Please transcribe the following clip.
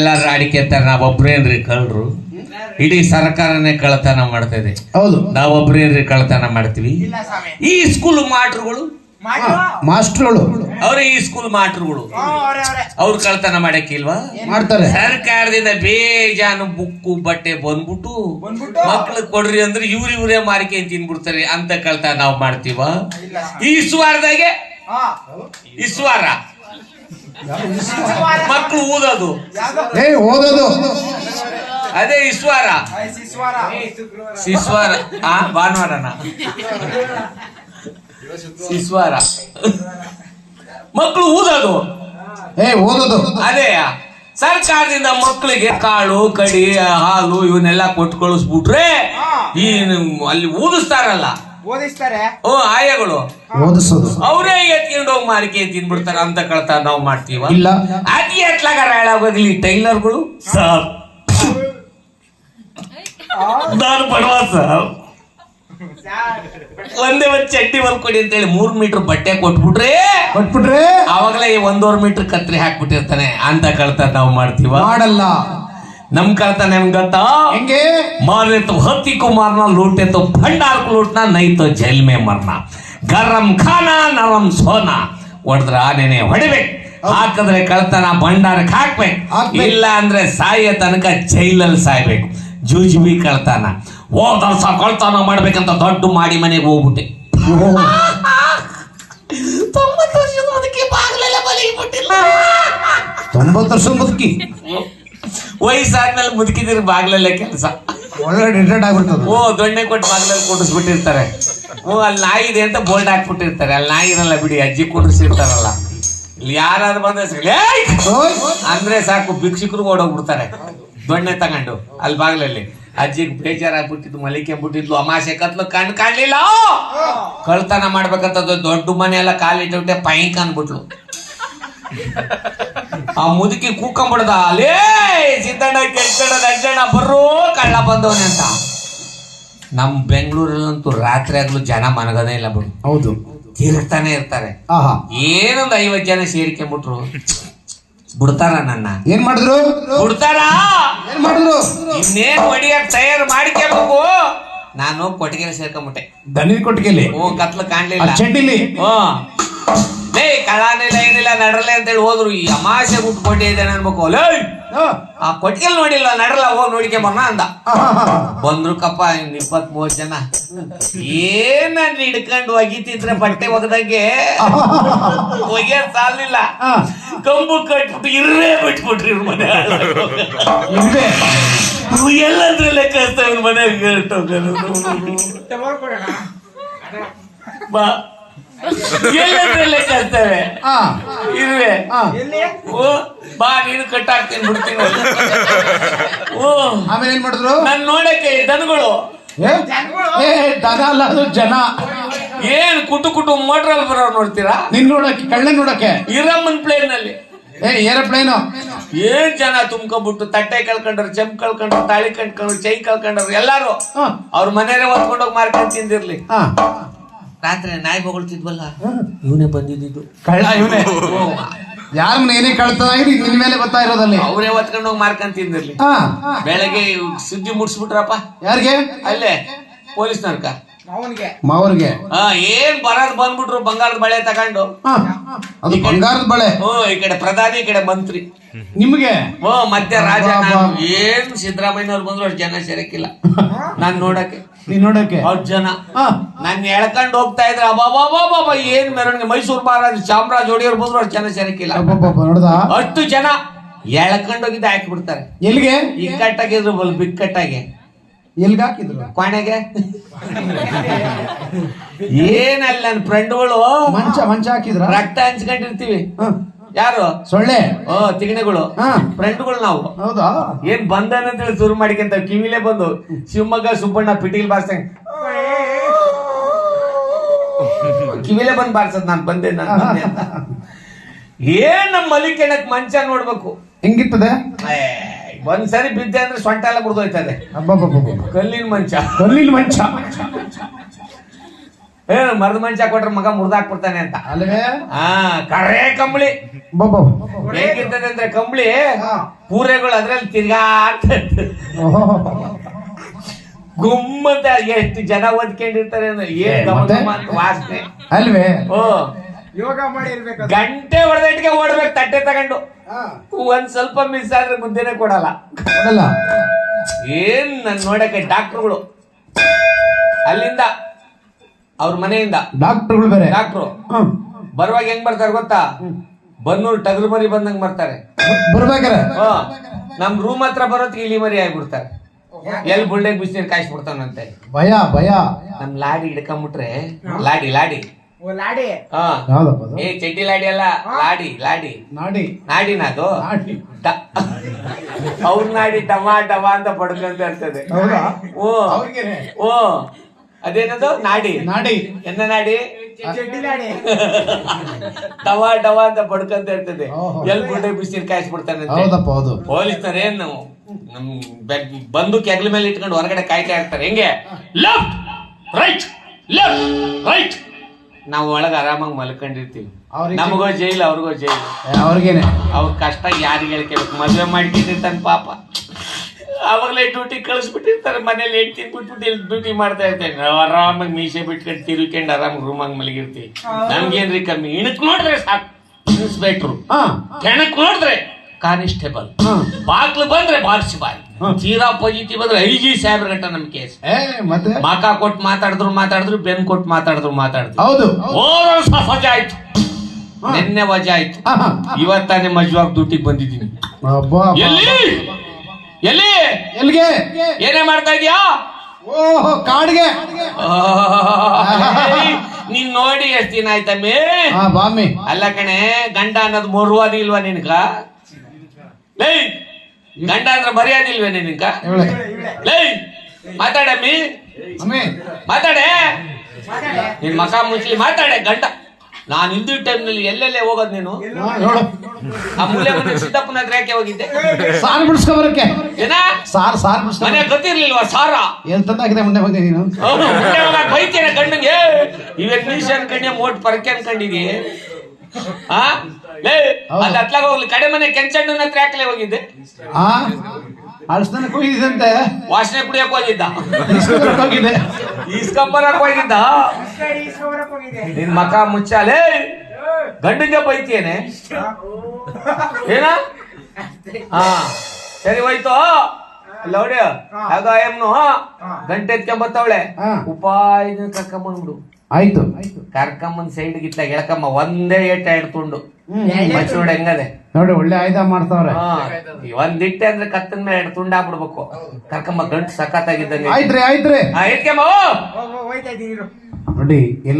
ಎಲ್ಲಾರು ಅಡಿಕೆತಾರೆ ನಾವೊಬ್ರೇನ್ರಿ ಕಳ್ರು ಇಡೀ ಸರ್ಕಾರನೇ ಕಳ್ಳತನ ಮಾಡ್ತಾ ಇದೆ ಹೌದು ನಾವೊಬ್ರೇನ್ರಿ ಕಳ್ಳತನ ಮಾಡ್ತೀವಿ. ಇಲ್ಲ ಸ್ವಾಮಿ. ಈ ಸ್ಕೂಲ್ ಮಾಟ್ರುಗಳು. ಮಾಸ್ಟರ್ಗಳು. ಅವರೇ ಈ ಸ್ಕೂಲ್ ಮಾಟ್ರುಗಳು. ಅವ್ರೆ ಕಳ್ತನ ಮಾಡಕ್ಕಿಲ್ವಾ? ಮಾಡ್ತಾರೆ. ಸರ್ಕಾರದಿಂದ ಬೇಜಾನು ಬುಕ್ಕು ಬಟ್ಟೆ ಬಂದ್ಬಿಟ್ಟು ಮಕ್ಳಿಗೆ ಮಕ್ಳು ಕೊಡ್ರಿ ಅಂದ್ರೆ ಇವ್ರ ಇವರೇ ಮಾರಿಕೆ ತಿನ್ಬಿಡ್ತಾರೆ. ಅಂತ ಕಳ್ತನ ನಾವು ಮಾಡ್ತೀವ? ಇಲ್ಲ. ಈ ಸ್ವಾರದಾಗೆ? ಈ ಸ್ವಾರ. ಊದೋದು ಯಾವ್ದು ಏ ಓದೋದು. ಅದೇ ಈಶ್ವರ. ಶಿಶ್ವಾರ ಆ ಭಾನುವಾರನ. ಶಿಶ್ವಾರ ಮಕ್ಕಳು ಊದೋದು ಏ ಓದೋದು. ಅದೇ ಸರ್ಕಾರದಿಂದ ಮಕ್ಕಳಿಗೆ ಕಾಳು ಕಡಿ ಹಾಲು ಇವನ್ನೆಲ್ಲ ಕೊಟ್ಟು ಕಳಿಸ್ಬಿಟ್ರೆ ಈ ಅಲ್ಲಿ ಊದಿಸ್ತಾರಲ್ಲ ಓದಿಸ್ತಾರೆ. ಓ ಆಯಗಳು. ಓದಿಸೋದು. ಅವರೇ ಎತ್ಕೊಂಡು ಹೋಗಿ ಮಾರಿಕೆ ತಿನ್ಬಿಡ್ತಾರೆ ಅಂತ ಕಳ್ತ ನಾವು ಮಾಡ್ತೀವ? ಇಲ್ಲ. ಅತಿ ಎತ್ಲಾಗಾರ ಹಾಳಾಗೋದಿಲ್ಲ ಟೈಲರ್ಗಳು? ಸಾರ್. ನಾನು ಬಡವ ಸರ್ ಒಂದೇ ಒಂದ್ ಚಟ್ಟಿ ಹೊಲ್ಕೊಡಿ ಅಂತೇಳಿ ಮೂರ್ ಮೀಟರ್ ಬಟ್ಟೆ ಕೊಟ್ಬಿಟ್ರೆ ಕೊಟ್ಬಿಟ್ರೆ? ಅವಾಗಲೇ ಒಂದೂವರೆ ಮೀಟರ್ ಕತ್ರಿ ಹಾಕ್ಬಿಟ್ಟಿರ್ತಾನೆ ಅಂತ ಕಳ್ತ ನಾವು ಮಾಡ್ತೀವ? ಮಾಡಲ್ಲ. ನಮ್ ಕಳ್ತ ನಮ್ಗೆ ಗೊತ್ತಾ ಹೆಂಗೆ मारे तो हत्ती को मारना लूटे तो भंडार को लूटना नहीं तो जेल में मरना ಗರಂ ಖಾನಾ ನರಂ ಸೋನಾ ಹೊಡೆದ್ರ ಆನೆನೆ ಹೊಡಿಬೇಕು ಹಾಕಿದ್ರೆ ಕಳ್ತನ ಭಂಡಾರಕ್ಕೆ ಹಾಕ್ಬೇಕು ಹಾಕ್ಬೇಕು. ಇಲ್ಲ ಅಂದ್ರೆ ಸಾಯ ತನಕ ಜೈಲಲ್ಲಿ ಸಾಯ್ಬೇಕು ಜೂಜುಬಿ ಕಳ್ತನ ಹೋದ ವರ್ಷ ಕಳ್ತನ ಮಾಡ್ಬೇಕಂತ ದೊಡ್ಡ ಮಾಡಿ ಮನೆಗೆ ಹೋಗ್ಬಿಟ್ಟೆ ತೊಂಬತ್ತು ವರ್ಷದ ಮುದುಕಿ ಬಾಗ್ಲೆಲ್ಲ ಬಲಿಗಿಬಿಟ್ಟಿಲ್ಲ ತೊಂಬತ್ತು ವರ್ಷ ಮುದುಕಿ ವಯಸ್ಸಾದ್ಮೇಲೆ ಮುದುಕಿದಿರ್ ಬಾಗ್ಲಲ್ಲೇ ಕೆಲಸ. ಒಳ್ಳೆ ರಿಟೈರ್ಡ್ ಆಗ್ಬಿಡ್ತದ. ಓ ದೊಣ್ಣೆ ಕೊಟ್ಟು ಬಾಗ್ಲಲ್ಲಿ ಕೂಡಿಸ್ಬಿಟ್ಟಿರ್ತಾರೆ. ಓ ಅಲ್ಲಿ ನಾಯಿ ಇದೆ ಅಂತ ಬೋಲ್ಡ್ ಹಾಕ್ಬಿಟ್ಟಿರ್ತಾರೆ. ಅಲ್ಲಿ ನಾಯಿ ಇರಲ್ಲ ಬಿಡಿ ಅಜ್ಜಿ ಕೂಡಿಸಿರ್ತಾರಲ್ಲ. ಇಲ್ಲಿ ಯಾರಾದ್ರೂ ಬಂದ್ರೆ! ಅಂದ್ರೆ ಸಾಕು ಭಿಕ್ಷುಕರು ಓಡೋಗ್ಬಿಡ್ತಾರೆ. ದೊಣ್ಣೆ ತಗೊಂಡು ಅಲ್ಲಿ ಬಾಗ್ಲಲ್ಲಿ. ಅಜ್ಜಿಗೆ ಬೇಜಾರಾಗ್ಬಿಟ್ಟಿದ್ದು ಮಲಿಕೆ ಬಿಟ್ಟಿದ್ಲು ಅಮಾಸೆ ಕತ್ಲು ಕಣ್ ಕಾಣ್ಲಿಲ್ಲ. ಕಳ್ತನ ಮಾಡ್ಬೇಕಂತ ದೊಡ್ಡ ಮನೆ ಎಲ್ಲ ಕಾಲಿಟ್ಟೆ ಪೈಂಕ್ ಅನ್ಬಿಟ್ಲು. ಆ ಮುದುಕಿ ಕೂಕಂಬಿಡ್ದ ಅಲೇ ಸಿದ್ದಣ್ಣ ಕೆಲ್ಸಣ್ಣ ಅಜ್ಜಣ್ಣ ಬರ್ರೋ ಕಳ್ಳ ಬಂದವನೆ ಅಂತ. ನಮ್ ಬೆಂಗಳೂರಲ್ಲಂತೂ ರಾತ್ರಿ ಆಗ್ಲೂ ಜನ ಮನಗದೇ ಇಲ್ಲ ಬಿಡು. ಹೌದು. ತಿರ್ತಾನೆ ಇರ್ತಾರೆ. ಆಹಾ. ಏನೊಂದು ಐವತ್ ಜನ ಸೇರ್ಕೊಂಡ್ಬಿಟ್ರು ಬಿಡ್ತಾರ ನನ್ನ. ಏನ್ ಮಾಡಿದ್ರು? ಬಿಡ್ತಾರ? ಏನ್ ಮಾಡಿದ್ರು? ಇನ್ನೇನ್ ಹೊಡಿಯಕ್ ತಯಾರು ಮಾಡ್ಕೋಬೇಕು ನಾನು ಕೊಟ್ಟಿಗೆ ಸೇರ್ಕೊಂಬಿಟ್ಟೆ. ದನಿನ ಕೊಟ್ಟಿಗೆಲಿ ಓ ಕತ್ಲು ಕಾಣ್ಲಿಲ್ಲ. ಚಡ್ಡಿಲಿ ಹ್ಞೂ ಲೇ ಕಳ್ಳಾನಿಲ್ಲ ಏನಿಲ್ಲ ನಡ್ರಲೆ ಅಂತೇಳಿ ಹೋದ್ರು. ಈ ಅಮಾಸೆ ಬಿಟ್ಟು ಕೊಟ್ಟಿದ್ದೇನೆ ಅನ್ಬೇಕು ಲೇ! ಆ, ಕೊಟ್ಟಿಗೆಲ್ ನೋಡಿಲ್ಲ ನಡ್ರಲ್ಲ ಹೋಗಿ ನೋಡ್ಕೊಂಬರ್ನ ಅಂದ. ಆಹಾ. ಬಂದ್ರು ಕಪ್ಪ ಇಪ್ಪತ್ ಮೂವತ್ ಜನ. ಏನ ಹಿಡ್ಕೊಂಡು ಒಗಿತಿದ್ರೆ ಬಟ್ಟೆ ಒಗದಂಗೆ? ಒಗೆಯಕ್ ಸಾಲಿಲ್ಲ ಕಂಬು ಕಟ್ಬಿಟ್ಟು ಇರ್ರೇ ಬಿಟ್ಬಿಟ್ರಿ ಮನೆ. ಎಲ್ಲಂದ್ರೆ ಇವ್ರ ಮನೆ. ಬಾ. ಎಲ್ಲಂದ್ರಲ್ಲೇ ಕಸ್ತವೆ ಆ. ಓ ಬಾ ನೀನು ಕಟ್ಟಾಕ್ತೀನಿ ಬಿಡ್ತೀನಿ ಓ. ಆಮೇಲೆ ಏನ್ ಮಾಡಿದ್ರು? ನನ್ ನೋಡಕ್ಕೆ ದನಗಳು. ಏ? ಏ ದನ ಅಲ್ಲ ಅದು ಜನ. ಏನ್ ಕುಟು ಕುಟು ಮೋಟ್ರಲ್ಲಿ ಬರೋ ನೋಡ್ತೀರಾ? ನಿನ್ ನೋಡಕ್ಕೆ ಕಳ್ಳೆ ನೋಡಕ್ಕೆ? ಇರಮ್ಮನ್ ಪ್ಲೇನ್ನಲ್ಲಿ ಏ ಏರೋಪ್ಲೇನು? ಏನ್ ಜನ ತುಂಬ್ಕೊಂಡ್ಬಿಟ್ಟು ತಟ್ಟೆ ಕಳ್ಕೊಂಡ್ರು ಚೆಂಪ್ ಕಳ್ಕೊಂಡ್ರು ತಾಳಿ ಕಳ್ಕೊಂಡ್ರು ಚೈ ಕಳ್ಕೊಂಡ್ರು ಎಲ್ಲಾರು. ಅವ್ರ ಮನೇಲೆ ಹೊತ್ಕೊಂಡೋಗಿ ಮಾರ್ಕೊಂಡ್ ತಿಂದಿರ್ಲಿ. ಆ. ರಾತ್ರಿ ನಾಯಿ ಬೊಗಳ್ತಿದ್ವಲ್ಲ? ಇವನೇ ಬಂದಿದ್ದು. ಕಳ್ಳ ಇವನೇ. ಯಾರ ಏನೇ ಕಳ್ತನ ಗೊತ್ತಾ ನಿನ್ ಮೇಲೆ ಬರ್ತಾ ಇರೋದಲ್ಲಿ. ಅವರೇ ಹೊತ್ಕೊಂಡೋಗಿ ಹೋಗಿ ಆ, ಬೆಳಗ್ಗೆ ಸುದ್ದಿ ಮುಟ್ಸ್ಬಿಟ್ರಪ್ಪ ಯಾರಿಗೆ? ಅಲ್ಲೇ ಪೊಲೀಸ್ನವ್ರಕ. ಮಾವರ್ಗೆ ಹಾ ಏನ್ ಬರೋದ್ ಬಂದ್ಬಿಟ್ರು ಬಂಗಾರದ ಬಳೆ ತಗೊಂಡು. ಅದು ಬಂಗಾರದ ಬಳೆ. ಓ ಈ ಕಡೆ ಪ್ರಧಾನಿ ಈ ಕಡೆ ಮಂತ್ರಿ. ನಿಮ್ಗೆ? ಓ ಮತ್ತೆ ರಾಜ ಏನ್ ನಾನು ಅವ್ರು ಏನ್ ಸಿದ್ದರಾಮಯ್ಯನವ್ರು ಬಂದ್ರು ಅಷ್ಟು ಜನ ಸೇರಕ್ಕಿಲ್ಲ. ನಾನ್ ನೋಡಕ್ಕೆ. ನೀನ್ ನೋಡಕ್ಕೆ? ಅಷ್ಟ್ ಜನ. ನಾನ್ ನಾನು ಎಳ್ಕೊಂಡು ಹೋಗ್ತಾ ಇದ್ರೆ ಅಬ್ಬಾಬಾಬಾಬಾ ಏನ್ ಮೆರವಣಿಗೆ. ಮೈಸೂರು ಮಹಾರಾಜ ಚಾಮರಾಜ ಒಡೆಯವ್ರು ಬಂದ್ರು ಅಷ್ಟು ಜನ ಸೇರಕ್ಕಿಲ್ಲ. ಅಬ್ಬಬ್ಬಬ್ಬ, ನೋಡ್ದ? ಅಷ್ಟು ಜನ ಎಳ್ಕೊಂಡೋಗಿದ್ದ ಹಾಕಿ ಬಿಡ್ತಾರೆ ಎಲ್ಲಿಗೆ? ಇಕ್ಕಟ್ಟಾಗಿದ್ರು ಬಲ್ ಬಿಕ್ಕಟ್ಟಾಗಿ. ಎಲ್ಗೆ ಹಾಕಿದ್ರು? ಕೊನೆಗೆ ಏನಲ್ಲ ನನ್ನ ಫ್ರೆಂಡ್ಗಳು. ಮಂಚ ಮಂಚ ಹಾಕಿದ್ರ? ರಕ್ತ ಹಂಚ್ಕೊಂಡಿರ್ತೀವಿ. ಯಾರು? ಸೊಳ್ಳೆ. ಓ ತಿಗಣೆಗಳು. ಹಾ. ಫ್ರೆಂಡ್ಗಳು ನಾವು. ಹೌದಾ? ಏನ್ ಬಂದನಂತೇಳಿ ಶುರು ಮಾಡಿಕೊಂತ ಕಿವಿಲೇ ಬಂದು. ಶಿವಮೊಗ್ಗ ಸುಬ್ಬಣ್ಣ ಪಿಟೀಲ್ ಬಾರ್ಸಂಗ್ ಕಿವಿಲೇ ಬಂದ್ ಬಾರ್ಸದ್ ನಾನ್ ಬಂದೆ ನಾನು ಬಂದೆ ಅಂತ. ಏನ್ ನಮ್ಮ ಮಲಿಕೆಣಕ್ ಮಂಚ ನೋಡ್ಬೇಕು? ಹೆಂಗಿರ್ತದೆ? ಒಂದ್ಸರಿ ಬಿದ್ದೆ ಅಂದ್ರೆ ಸೊಂಟ ಎಲ್ಲ ಮುರಿದೋಯ್ತದೆ ಕಲ್ಲಿನ ಮಂಚ. ಕಲ್ಲಿನ ಮಂಚ. ಏನು ಮರದ ಮಂಚ ಕೊಟ್ರೆ ಮಗ ಮುರಿದಾಕ್ಬಿಡ್ತಾನೆ ಅಂತ. ಅಲ್ವೇ? ಹಾ ಕರೇ ಕಂಬಳಿ. ಹೇಗಿರ್ತದೆ ಅಂದ್ರೆ ಕಂಬಳಿ. ಪೂರೆಗಳು ಅದ್ರಲ್ಲಿ ಗುಮ್ಮದ ಗುಮ್ಮಂತ ಎಷ್ಟು ಜನ ಓದ್ಕೊಂಡಿರ್ತಾರೆ ಅಂದ್ರೆ ಏನ್ ಏ, ಗಮ ಮತ್ತೆ? ಗಮ ಅಂತ ವಾಸನೆ. ಅಲ್ವೇ? ಓ. ಯೋಗ ಮಾಡಿರ್ಬೇಕು. ಗಂಟೆ ಹೊಡೆದಿಟ್ಟಿಗೆ ಓಡ್ಬೇಕು ತಟ್ಟೆ ತಗೊಂಡು. ಒಂದ್ ಸ್ವಲ್ಪ ಮಿಸ್ ಆದ್ರೆ ಮುದ್ದೆನೆ ಕೊಡಲ್ಲ. ಕೊಡಲ್ಲ. ಏನ್ ನನ್ ನೋಡಕ್ಕೆ ಡಾಕ್ಟರ್ಗಳು? ಅಲ್ಲಿಂದ ಅವ್ರ ಮನೆಯಿಂದ. ಡಾಕ್ಟರ್ಗಳು ಬೇರೆ. ಡಾಕ್ಟ್ರು. ಬರುವಾಗ ಹೆಂಗ್ ಬರ್ತಾರೆ ಗೊತ್ತಾ? ಬನ್ನೂರು ಟಗರು ಮರಿ ಬಂದಂಗ್ ಬರ್ತಾರೆ. ಬರ್ಬೇಕಾರೆ ಹ. ನಮ್ ರೂಮ್ ಹತ್ರ ಬರೋತ್ತಿಗೆ ಇಲಿ ಮರಿ ಆಗ್ಬಿಡ್ತಾರೆ ಎಲ್ ಬಿಸಿ ಬಿಸಿನೀರ್ ಕಾಯಿಸ್ಬಿಡ್ತಾನಂತೆ. ಭಯ ಭಯ. ನಮ್ ಲಾಡಿ ಹಿಡ್ಕೊಂಬಿಟ್ರೆ ಲಾಡಿ ಲಾಡಿ. ಲಾಡಿ. ಹ. ಯಾವ್ದಪ್ಪ ಅದು? ಏ ಚಡ್ಡಿ ಲಾಡಿ ಅಲ್ಲ ಲಾಡಿ ಲಾಡಿ. ನಾಡಿ. ನಾಡಿನ ಅದು. ನಾಡಿ. ಅವ್ರ ನಾಡಿ ಟಮಾ ಟಮಾ ಅಂತ ಪಡ್ಕೊಂತ ಇರ್ತದೆ. ಹೌದಾ? ಓ. ಅವ್ರಿಗೇನೆ? ಓ. ಅದೇನದು? ನಾಡಿ. ನಾಡಿ. ಎನ್ನ ನಾಡಿ? ಟವಾ ಲಾಡಿ. ಡವ ಡವ ಅಂತ ಪಡ್ಕೊಂತ ಇರ್ತದೆ. ಓಹೋ. ಎಲ್ ಬುಡ್ಡೆ ಬಿಸಿನೀರ್ ಕಾಯಿಸ್ಬಿಡ್ತಾನಂತೆ? ಹೌದಪ್ಪ ಹೌದು. ಪೊಲೀಸ್ನವ್ರು ಏನ್ ನಾವು? ನಮ್ ಬಂದು ಕೆಗ್ಲ ಮೇಲೆ ಇಟ್ಕೊಂಡು ಹೊರಗಡೆ ಕಾಯ್ತಾ ಇರ್ತಾರೆ. ಹೆಂಗೆ? Left right left right. ನಾವು ಒಳಗೆ ಆರಾಮಾಗಿ ಮಲ್ಕೊಂಡಿರ್ತೀವಿ. ಅವ್ರಿಗೆ- ನಮಗೋ ಜೈಲು ಅವ್ರಿಗೋ ಜೈಲು. ಏ, ಅವ್ರಿಗೇನೆ. ಅವ್ರ ಕಷ್ಟ ಯಾರಿಗೆ ಹೇಳ್ಕೋಬೇಕು ಮದ್ವೆ ಮಾಡ್ಕೊಂಡಿರ್ತಾನೆ ಪಾಪ. ಅವಾಗಲೇ ಡ್ಯೂಟಿ ಕಳಿಸ್ಬಿಟ್ಟಿರ್ತಾರೆ ಮನೇಲಿ ಹೆಂಡ್ತಿ ಬಿಟ್ಬಿಟ್ಟು ಇಲ್ಲಿ ಡ್ಯೂಟಿ ಮಾಡ್ತಾ ಇರ್ತೇನೆ. ನಾವು ಆರಾಮಾಗಿ ಮೀಸೆ ಬಿಟ್ಕೊಂಡು ತಿರುಕೊಂಡು ಆರಾಮಾಗಿ ರೂಮಾಗಿ ಮಲಗಿರ್ತೀವಿ. ನಮ್ಗೇನ್ರಿ ಕಮ್ಮಿ? ಇಣಕ್ ನೋಡ್ರೆ ಸಾಕು. ಇನ್ಸ್ಪೆಕ್ಟ್ರು ಹಾ. ಕೆಣಕ್ ನೋಡಿದ್ರೆ. ಕಾನಿಸ್ಟೇಬಲ್. ಬಾಗ್ಲು ಬಂದ್ರೆ ಬಾರ್ಸಿ ಬಾರಿ ಚೀರಾ ತೀರಾ ಪಾಸಿಟಿವ್ ಬಂದ್ರೆ ಐ ಜಿ ಸಾಹೇಬ್ರ ಗಂಟ ನಮ್ ಕೇಸ್. ಮತ್ತೆ? ಮಾಕ ಕೊಟ್ಟು ಮಾತಾಡಿದ್ರು ಮಾತಾಡಿದ್ರು ಬೆನ್ ಕೊಟ್ಟು ಮಾತಾಡಿದ್ರು ಮಾತಾಡಿದ್ರು. ಹೌದು. ವಜಾ ಆಯ್ತು. ನಿನ್ನೆ ವಜಾ ಆಯ್ತು. ಇವತ್ತಾನೆ ಮಜವಾಗ್ ಡ್ಯೂಟಿಗೆ ಬಂದಿದ್ದೀನಿ. ಎಲ್ಲಿ? ಎಲ್ಲಿ? ಎಲ್ಲಿಗೆ? ಏನೇ ಮಾಡ್ತಾ ಇದೀಯಾ? ಓಹೋ ಕಾಡ್ಗೆ. ನೀನ್ ನೋಡಿ ಎಷ್ಟು ದಿನ ಆಯ್ತಮ್ಮಿ? ಬಾಮಿ ಅಲ್ಲ ಕಣೆ ಗಂಡ ಅನ್ನೋದು ಮರುವಾದಿ ಇಲ್ವಾ ನಿನ್ಗ? ಲೇ ಗಂಡ ಅಂದ್ರೆ ಮರ್ಯಾದಿಲ್ವೇ ನಿನ್ಗ? ಲೇ ಮಾತಾಡಮ್ಮಿ ಅಮ್ಮಿ. ಮಾತಾಡೆ. ನಿನ್ ಮಕ ಮುಚ್ಲಿ ಮಾತಾಡೆ ಗಂಡ. ನಾನು ಹಿಂದಿ ಟೈಮ್ನಲ್ಲಿ ಎಲ್ಲೆಲ್ಲೇ ಹೋಗೋದು ನೀನು? ಆ ಮೂಲೆ ಮನೆ ಸಿದ್ದಪ್ಪನ ಹತ್ರ ಯಾಕೆ ಹೋಗಿದ್ದೆ? ಸಾರ್ ಬಿಡಿಸ್ಕೊ ಬರಕ್ಕೆ. ಏನ? ಸಾರ್ ಸಾರ್ ಬಿಡಿಸ್ಕೊ ಮನೆ ಗೊತ್ತಿರ್ಲಿಲ್ವಾ ಸಾರ? ಏನ್ ತಂದಾಗಿದೆ ಮುಂದೆ ಬಂದೆ ನೀನು? ಮುಂದೆ ಹೋಗಾಕ್ ಬೈತೇನೆ ಗಂಡಂಗೆ ಇವತ್ತು ನೀಸ್ ಅನ್ಕಂಡೆ ಮೋಟ್ ಪರಕೆ ಅನ್ಕೊಂಡಿದಿ. ಆ? ಲೇ ಹೌದು. ಅದ್ ಹತ್ಲಾಗ ಹೋಗ್ಲಿ. ಕಡೆ ಮನೆ ಕೆಂಚಣ್ಣನ ಹತ್ರ ಯಾಕಲೆ ಹೋಗಿದ್ದೆ? ಆ? ಅಳ್ಸ್ತಾನೆ ವಾಸನೆ ಕುಡಿಯಕ್ ಹೋಗಿದ್ದ. ಹೋಗಿದ್ದ. ಈ ಕಡೆ ಇಸ್ಕೊಂಬರಕ್ ಹೋಗಿದೆ. ನಿನ್ ಮಕ ಮುಚ್ಚಾಲೆ ಗಂಡಂಗೆ ಬೈತಿಯೇನೆ? ಏನ? ಹಾ. ಸರಿ ಹೋಯ್ತು. ಲೌಡ್ಯ ಯಾವ್ದೋ ಎಮ್ನು ಗಂಟೆ ಎತ್ಕೊಂಬತ್ತವಳೆ. ಉಪಾಯ ಕರ್ಕೊಂಬಂದ್ಬಿಡು. ಆಯ್ತು. ಕರ್ಕೊಂಬಂದ್ ಸೈಡ್ ಗಿತ್ತ ಎಳ್ಕಮ್ಮ ಒಂದೇ ಏಟ ಎಡ್ಕೊಂಡು ನೋಡಿ ಹೆಂಗದೆ ನೋಡಿ ಒಳ್ಳೆ ಆಯ್ದ ಮಾಡ್ತಾವ್ರೆ. ಒಂದ್ ಇಟ್ಟೆ ಅಂದ್ರೆ ಕತ್ತನ್ ಮೇಲೆ ಎರಡು ತುಂಡಾಗ್ಬಿಡ್ಬೇಕು ಕರ್ಕಂಬ ಗಂಟು ಸಖತ್ತಾಗಿದ್ದಂಗೆ. ಆಯ್ತ್ರಿ ಆಯ್ತ್ರಿ. ಆ, ಎತ್ಕೊಂಬ ಹೋಗ್ ಹೋಗ್ ಹೋಯ್ತಾ ಇದ್ದೀನಿ ನೋಡಿ ಎಲ್ಲ